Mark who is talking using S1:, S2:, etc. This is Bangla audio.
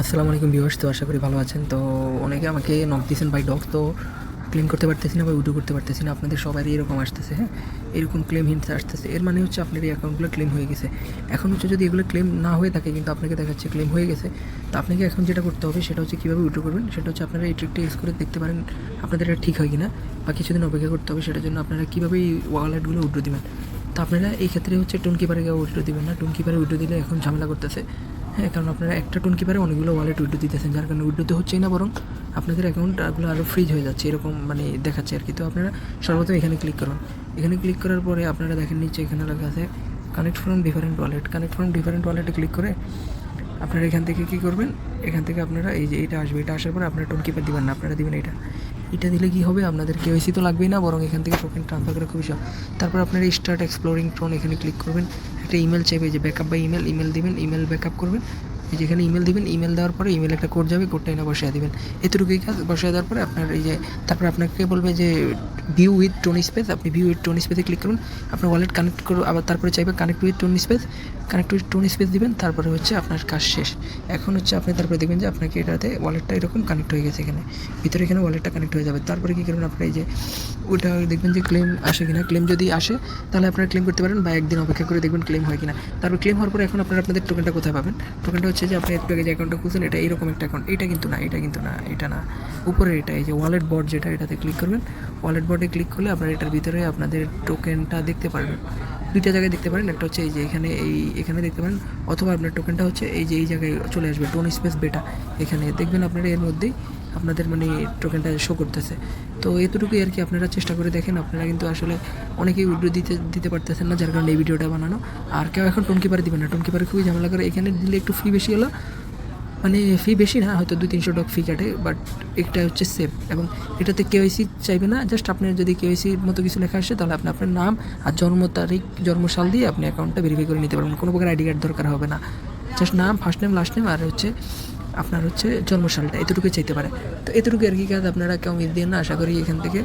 S1: আসসালামু আলাইকুম ভিউয়ার্স, তো আশা করি ভালো আছেন। তো অনেকে আমাকে নক দিয়েছেন বাই ডগ তো ক্লেম করতে পারতেছি না বা উইডো করতে পারতেছি না, আপনাদের সবারই এরকম আসতেছে হ্যাঁ? এরকম ক্লেম হিন্টস আসতেছে, এর মানে হচ্ছে আপনার এই অ্যাকাউন্টগুলো ক্লেম হয়ে গেছে। এখন হচ্ছে যদি এগুলো ক্লেম না হয়ে থাকে, কিন্তু আপনাকে দেখাচ্ছে ক্লেম হয়ে গেছে, তো আপনাকে এখন যেটা করতে হবে, সেটা হচ্ছে কীভাবে উইড্রো করবেন, সেটা হচ্ছে আপনারা এই ট্রিকটা ইউজ করে দেখতে পারেন, আপনাদের এটা ঠিক হয় কি না বা কিছুদিন অপেক্ষা করতে হবে, সেটার জন্য আপনারা কীভাবে এই ওয়ালেটগুলো উইড্রো দেবেন। তো আপনারা এই ক্ষেত্রে হচ্ছে টোন কিপারে গিয়ে উইড্রো দিবেন না টোন কিপারে উইড্রো দিলে এখন ঝামেলা করতেছে। হ্যাঁ কারণ আপনারা একটা টোন কিপারে অনেকগুলো ওয়ালেট উইড্রো দিতেছেন, যার কারণে উইড্রো তো হচ্ছেই না, বরং আপনাদের অ্যাকাউন্টগুলো আরও ফ্রিজ হয়ে যাচ্ছে, এরকম মানে দেখাচ্ছে আর কি। তো আপনারা সর্বপ্রথম এখানে ক্লিক করুন। এখানে ক্লিক করার পরে আপনারা দেখেন নিচে এখানে লেখা আছে connect from different wallet connect from different ওয়ালেটে ক্লিক করে আপনারা এখান থেকে কী করবেন? এখান থেকে আপনারা এই যে এটা আসবে, এটা আসার পরে আপনারা টোন কিপার দিবেন না, আপনারা দিবেন এটা। এটা দিলে কী হবে? আপনাদের কেওয়াইসি তো লাগবেই না, বরং এখান থেকে টোকেন ট্রান্সফার করা খুবই সহজ। তারপর আপনারা স্টার্ট এক্সপ্লোরিং টোন এখানে ক্লিক করবেন। একটা ইমেল চাইবে যে ব্যাকআপ বা ইমেল ইমেল দিবেন ইমেল ব্যাকআপ করবেন। যেখানে ইমেল দিবেন ইমেল দেওয়ার পরে ইমেল একটা কোড যাবে কোডটা এনে বসিয়ে দেবেন। এতটুকুই কাজ, বসিয়ে দেওয়ার পরে আপনার এই যে, তারপরে আপনাকে বলবে যে ভিউ উইথ টোন স্পেস আপনি ভিউ উইথ টোন স্পেসে ক্লিক করুন, আপনার ওয়ালেট কানেক্ট করুন আবার তারপরে চাইবে connect with TON space connect with TON space দিবেন, তারপরে হচ্ছে আপনার কাজ শেষ। এখন হচ্ছে আপনি তারপরে দেখবেন যে আপনাকে এটাতে ওয়ালেটটা এরকম কানেক্ট হয়ে গেছে এখানে। ভিতরে এখানে ওয়ালেটটা কানেক্ট হয়ে যাবে। তারপরে কী করবেন আপনার এই যে, ওটা দেখবেন যে ক্লেম আসে কিনা। ক্লেম যদি আসে, তাহলে আপনারা ক্লেম করতে পারেন বা একদিন অপেক্ষা করে দেখবেন ক্লেম হয় কিনা। তারপর ক্লেম হওয়ার পরে এখন আপনারা আপনাদের টোকেনটা কোথায় পাবেন? টোকেনটা হচ্ছে যে আপনি একটু আগে যে অ্যাকাউন্টটা খুলছেন, এটা এরকম একটা অ্যাকাউন্ট এটা কিন্তু না, এটা কিন্তু না, এটা না। উপরে এটা, এই যে ওয়ালেট বোর্ড যেটা, এটাতে ক্লিক করবেন। ওয়ালেট বোর্ডে ক্লিক করলে আপনারা এটার ভিতরে আপনাদের টোকেনটা দেখতে পারবেন। দুইটা জায়গায় দেখতে পারেন, একটা হচ্ছে এই যে এখানে এই, এখানে দেখতে পারেন, অথবা আপনার টোকেনটা হচ্ছে এই যে এই জায়গায় চলে আসবে টোন স্পেস বেটা এখানে দেখবেন আপনারা এর মধ্যেই আপনাদের মানে টোকেনটা শো করতেছে। তো এতটুকুই আর কি আপনারা চেষ্টা করে দেখেন, আপনারা কিন্তু আসলে অনেকেই উইড্রো দিতে দিতে পারতেছেন না, যার কারণে এই ভিডিওটা বানানো। আর কেউ এখন টোন কিপারে দিবেন না। টোন কিপারে খুবই ঝামেলা করে, এখানে দিলে একটু ফি বেশি হলো। মানে ফি বেশি না, হয়তো দুই তিনশো ডক ফি কাটে বাট এটা হচ্ছে সেফ এবং এটাতে কেওয়াইসি চাইবে না জাস্ট আপনার যদি কেওয়াইসির মতো কিছু লেখা আসে, তাহলে আপনি আপনার নাম আর জন্ম তারিখ, জন্মসাল দিয়ে আপনি অ্যাকাউন্টটা ভেরিফাই করে নিতে পারবেন। কোনো প্রকার আইডি কার্ড দরকার হবে না। জাস্ট নাম ফার্স্ট নেম লাস্ট নেম আর হচ্ছে আপনার হচ্ছে জন্মসালটা এতটুকু চাইতে পারে। তো এতটুকু আর কি কাজ আপনারা কেউ দিয়ে না, আশা করি এখান থেকে